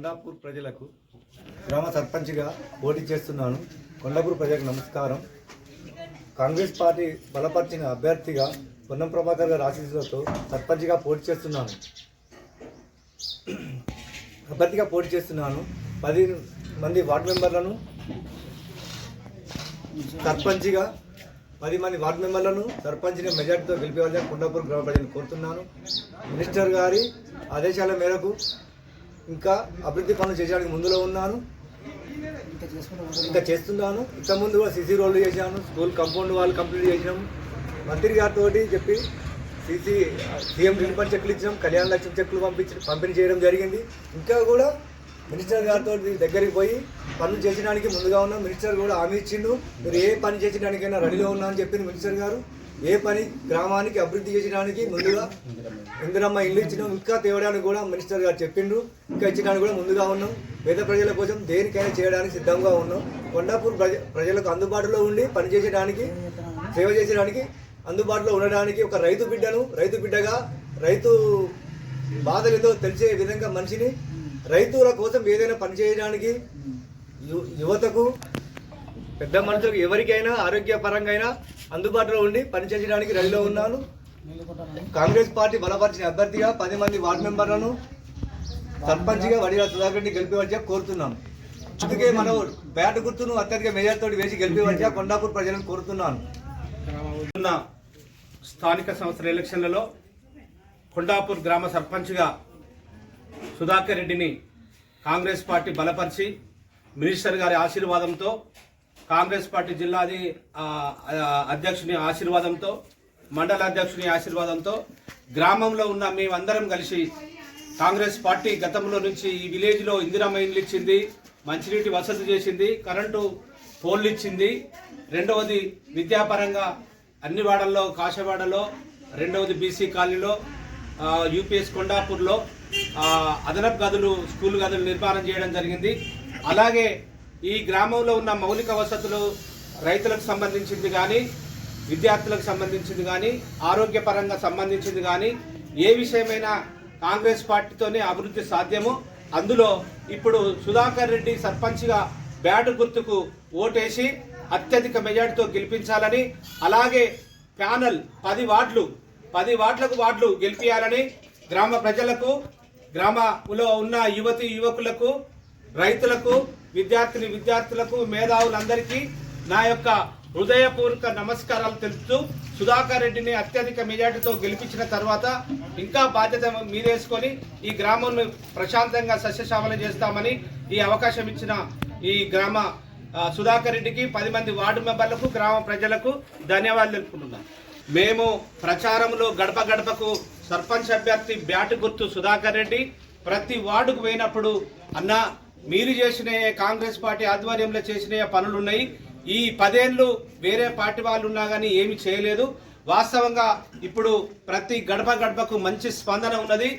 కొండాపూర్ ప్రజలకు గ్రామ సర్పంచ్గా పోటీ చేస్తున్నాను. కొండాపూర్ ప్రజలకు నమస్కారం. కాంగ్రెస్ పార్టీ బలపరిచిన అభ్యర్థిగా పొన్నం ప్రభాకర్ గారి ఆశీస్సులతో సర్పంచ్గా పోటీ చేస్తున్నాను. అభ్యర్థిగా పోటీ చేస్తున్నాను. పది మంది వార్డు మెంబర్లను సర్పంచ్గా పది మంది వార్డు మెంబర్లను సర్పంచ్ని మెజార్టీతో గెలిపేవాలని కొండాపూర్ గ్రామ ప్రజలను కోరుతున్నాను. మినిస్టర్ గారి ఆదేశాల మేరకు ఇంకా అభివృద్ధి పనులు చేయడానికి ముందులో ఉన్నాను. ఇంకా చేస్తున్నాను. ఇంత ముందు కూడా సీసీ రోడ్లు చేశాను. స్కూల్ కాంపౌండ్ వాళ్ళు కంప్లీట్ చేసినాం మంత్రి గారితో చెప్పి సీసీ సీఎం రిలీఫ్ చెక్లు ఇచ్చినాం. కళ్యాణ లక్ష్మి చెక్లు పంపించి పంపిణీ చేయడం జరిగింది. ఇంకా కూడా మినిస్టర్ గారితో దగ్గరికి పోయి పనులు చేసడానికి ముందుగా ఉన్నాం. మినిస్టర్ కూడా హామీ ఇచ్చిండు. మీరు ఏ పని చేసడానికైనా రెడీలో ఉన్నా అని చెప్పింది మినిస్టర్ గారు. ఏ పని గ్రామానికి అభివృద్ధి చేసడానికి ముందుగా ఇందిరమ్మ ఇల్లు ఇచ్చినాం. ఇంకా తేవడానికి కూడా మినిస్టర్ గారు చెప్పిండ్రు. ఇంకా ఇచ్చడానికి కూడా ముందుగా ఉన్నాం. పేద ప్రజల కోసం దేనికైనా చేయడానికి సిద్ధంగా ఉన్నాం. కొండాపూర్ ప్రజ ప్రజలకు అందుబాటులో ఉండి పనిచేయడానికి సేవ చేసడానికి అందుబాటులో ఉండడానికి ఒక రైతు బిడ్డను రైతు బిడ్డగా రైతు బాధలేదో తెలిసే విధంగా మనిషిని రైతుల కోసం ఏదైనా పని చేయడానికి యువతకు పెద్ద మనుషులకు ఎవరికైనా ఆరోగ్యపరంగా అయినా అందుబాటులో ఉండి పనిచేయడానికి రెడీలో ఉన్నాను. కాంగ్రెస్ పార్టీ బలపరిచిన అభ్యర్థిగా పది మంది వార్డు మెంబర్లను సర్పంచ్గా వడిగా సుధాకర్ రెడ్డి గెలిపివచ్చా కోరుతున్నాను అందుకే మనం బ్యాట్ గుర్తును అత్యధిక మేజర్ వేసి గెలిపివచ్చా కొండాపూర్ ప్రజలను కోరుతున్నాను. ఉన్న స్థానిక సంస్థల ఎలక్షన్లలో కొండాపూర్ గ్రామ సర్పంచ్గా సుధాకర్ రెడ్డిని కాంగ్రెస్ పార్టీ బలపరిచి మినిస్టర్ గారి ఆశీర్వాదంతో కాంగ్రెస్ పార్టీ జిల్లాది అధ్యక్షుని ఆశీర్వాదంతో మండల అధ్యక్షుని ఆశీర్వాదంతో గ్రామంలో ఉన్న మేమందరం కలిసి కాంగ్రెస్ పార్టీ గతంలో నుంచి ఈ విలేజ్లో ఇందిరా మైన్లు ఇచ్చింది మంచినీటి వసతి చేసింది కరెంటు పోల్లు ఇచ్చింది. రెండవది విద్యాపరంగా అన్ని వాడల్లో కాశవాడలో రెండవది బీసీ కాలనీలో యూపీఎస్ కొండాపూర్లో అదనపు గదులు స్కూల్ గదులు నిర్మాణం చేయడం జరిగింది. అలాగే ఈ గ్రామంలో ఉన్న మౌలిక వసతులు రైతులకు సంబంధించింది కానీ విద్యార్థులకు సంబంధించింది కానీ ఆరోగ్యపరంగా సంబంధించింది కానీ ఏ విషయమైనా కాంగ్రెస్ పార్టీతోనే అభివృద్ధి సాధ్యము అందులో ఇప్పుడు సుధాకర్ రెడ్డి సర్పంచ్గా బ్యాటు గుర్తుకు ఓటేసి అత్యధిక మెజార్టీతో గెలిపించాలని అలాగే ప్యానల్ పది వార్డులు పది వార్డులకు వార్డులు గెలిపించాలని గ్రామ ప్రజలకు గ్రామంలో ఉన్న యువతి యువకులకు రైతులకు విద్యార్థిని విద్యార్థులకు మేధావులందరికీ నా యొక్క హృదయపూర్వక నమస్కారాలు తెలుపుతూ సుధాకర్ రెడ్డిని అత్యధిక మెజార్టీతో గెలిపించిన తర్వాత ఇంకా బాధ్యత మీరేసుకొని ఈ గ్రామాన్ని ప్రశాంతంగా సస్యశ్యామలం చేస్తామని ఈ అవకాశం ఇచ్చిన ఈ గ్రామ సుధాకర్ రెడ్డికి పది మంది వార్డు మెంబర్లకు గ్రామ ప్రజలకు ధన్యవాదాలు తెలుపుకుంటున్నాను మేము ప్రచారంలో గడప గడపకు సర్పంచ్ అభ్యర్థి బ్యాటు గుర్తు సుధాకర్ రెడ్డి ప్రతి వార్డుకు పోయినప్పుడు అన్న మీరు చేసిన కాంగ్రెస్ పార్టీ ఆధ్వర్యంలో చేసిన పనులు ఉన్నాయి ఈ పదేళ్ళు వేరే పార్టీ వాళ్ళు ఉన్నా కానీ ఏమి చేయలేదు. వాస్తవంగా ఇప్పుడు ప్రతి గడప గడపకు మంచి స్పందన ఉన్నది.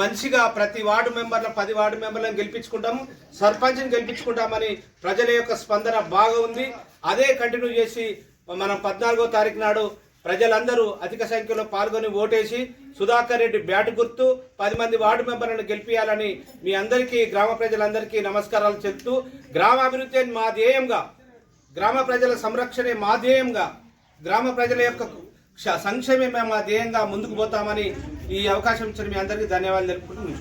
మంచిగా ప్రతి వార్డు మెంబర్ల పది వార్డు మెంబర్లను గెలిపించుకుంటాము సర్పంచ్ని గెలిపించుకుంటామని ప్రజల యొక్క స్పందన బాగా ఉంది. అదే కంటిన్యూ చేసి మనం పద్నాలుగో తారీఖు నాడు ప్రజలందరూ అధిక సంఖ్యలో పాల్గొని ఓటేసి సుధాకర్ రెడ్డి బ్యాట్ గుర్తు పది మంది వార్డు మెంబర్లను గెలిపించాలని మీ అందరికీ గ్రామ ప్రజలందరికీ నమస్కారాలు చెప్తూ గ్రామాభివృద్ధి మా ధ్యేయంగా గ్రామ ప్రజల సంరక్షణే మా ధ్యేయంగా గ్రామ ప్రజల యొక్క క్ష- సంక్షేమమే మా ధ్యేయంగా ముందుకు పోతామని ఈ అవకాశం ఇచ్చిన మీ అందరికీ ధన్యవాదాలు తెలుపుకుంటూ